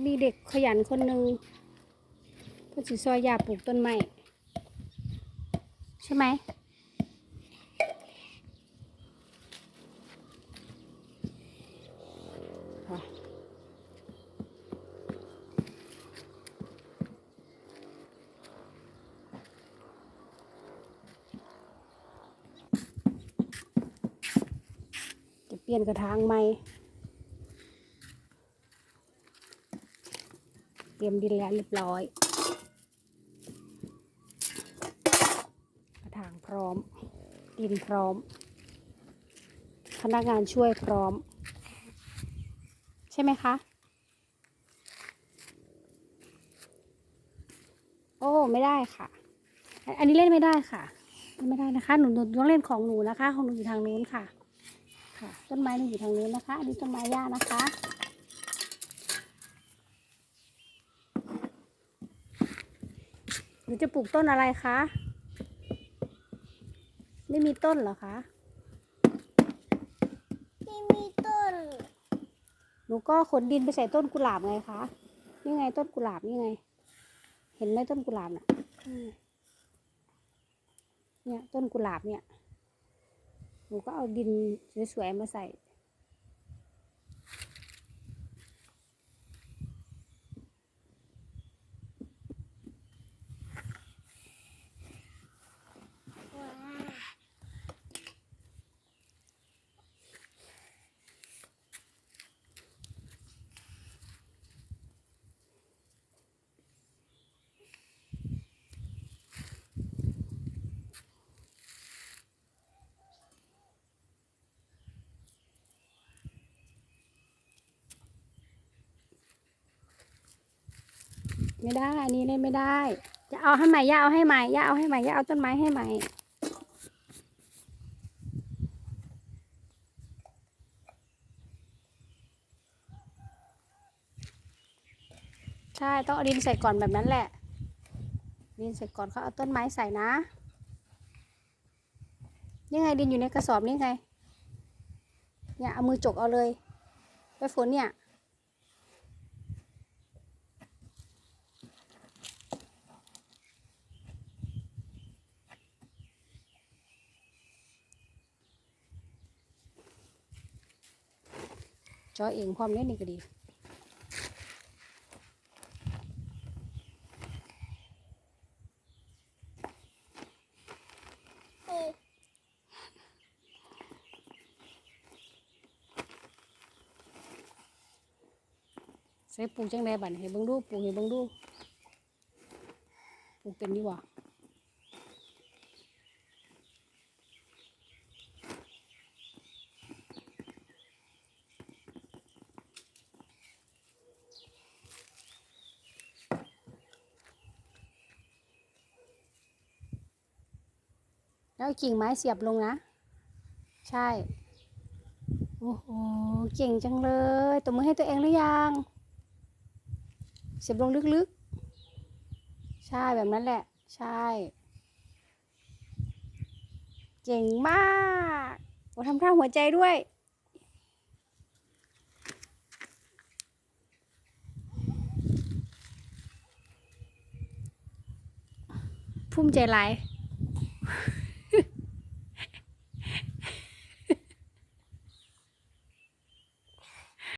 จะมีเด็กขยันคนหนึ่งเพื่อสิซอยยาปลูกต้นไม้ใช่ไหมจะเปลี่ยนกระถางใหม่ เตรียมดินแล้วเรียบร้อย กระถางพร้อม ดินพร้อม พนักงานช่วยพร้อม ใช่ไหมคะ โอ้ไม่ได้ค่ะ อันนี้เล่นไม่ได้ค่ะไม่ได้นะคะ หนูหนูต้องเล่นของหนูนะคะ ของหนูอยู่ทางนู้นค่ะ ค่ะ ต้นไม้หนูอยู่ทางนู้นนะคะ อันนี้ต้นไม้ย่านะคะ หนูจะปลูกต้นอะไรคะ ไม่มีต้นเหรอคะ ไม่มีต้น หนูก็ขนดินไปใส่ต้นกุหลาบไงคะ นี่ไงต้นกุหลาบนี่ไง เห็นไหมต้นกุหลาบน่ะอืมเนี่ยต้นกุหลาบเนี่ย หนูก็เอาดินสวยๆมาใส่ ไม่ได้ อันนี้เล่นไม่ได้ จะเอาให้ใหม่ย่าเอาให้ใหม่ย่าเอาให้ใหม่ย่าเอาต้นไม้ให้ใหม่ใช่ต้องเอาดินใส่ก่อนแบบนั้นแหละ ดินใส่ก่อนเขาเอาต้นไม้ใส่นะนี่ไงดินอยู่ในกระสอบนี่ไงเนี่ยเอามือจกเอาเลยไปฝนเนี่ย จอเองความเล่นนี่ก็ดีใส่ปลูกจังไดบัดนี้ให้เบิ่งดูปลูกให้เบิ่งดูปลูกเป็นอยู่บ่ แล้วเกิ่งไม้เสียบลงนะ ใช่ โอ้โห เก่งจังเลย ตบมือให้ตัวเองหรือยัง เสียบลงลึกๆ ใช่แบบนั้นแหละ ใช่ เก่งมากโอ้ทำท่าหัวใจด้วยภูมิใจหลาย